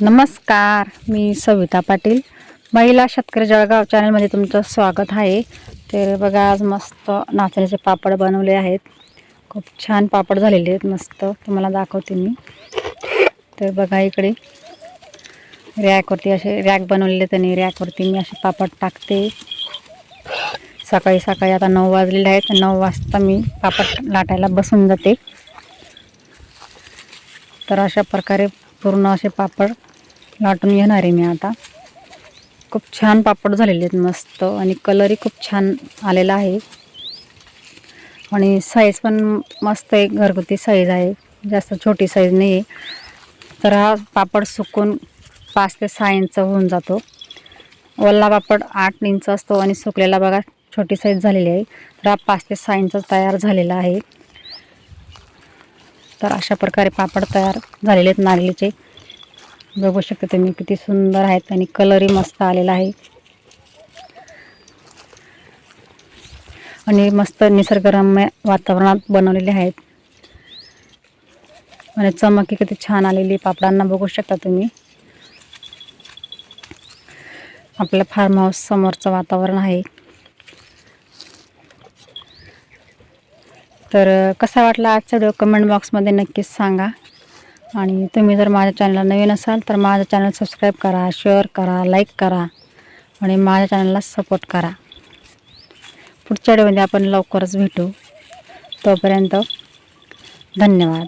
नमस्कार मी सविता पाटील. महिला शेतकरी जळगाव चॅनलमध्ये तुमचं स्वागत आहे. तर बघा आज मस्त नाचण्याचे पापड बनवले आहेत. खूप छान पापड झालेले आहेत मस्त. तुम्हाला दाखवते मी. तर बघा इकडे. रॅकवरती असे रॅक बनवलेले त्यांनी रॅकवरती मी असे पापड टाकते. सकाळी सकाळी आता नऊ वाजलेले आहेत. नऊ वाजता मी पापड लाटायला बसून जाते. तर अशा प्रकारे पूर्ण असे पापड लाटून घेणार आहे मी आता. खूप छान पापड झालेले आहेत मस्त. आणि कलरही खूप छान आलेला आहे. आणि साईज पण मस्त एक घरगुती साईज आहे. जास्त छोटी साईज नाही आहे तर हा पापड सुकून पाच ते सहा इंच होऊन जातो. ओला पापड आठ इंच असतो आणि सुकलेला बघा छोटी साईज झालेली आहे. तर हा पाच ते सहा इंच तयार झालेला आहे. तर अशा प्रकारे पापड तयार झालेले आहेत नागलीचे बघू शकता तुम्ही किती सुंदर आहेत आणि कलरही मस्त आलेला आहे. आणि मस्त निसर्गरम्य वातावरणात बनवलेले आहेत. आणि चमकी किती छान आलेली पापडांना बघू शकता तुम्ही. आपल्या फार्म हाऊस समोरचं वातावरण आहे. तर कसा वाटला आजचा व्हिडिओ कमेंट बॉक्समध्ये नक्कीच सांगा. आणि तुम्ही जर माझ्या चॅनलला नवीन असाल तर माझं चॅनल सबस्क्राईब करा शेअर करा लाईक करा आणि माझ्या चॅनलला सपोर्ट करा. पुढच्या वेळेमध्ये आपण लवकरच भेटू. तोपर्यंत धन्यवाद.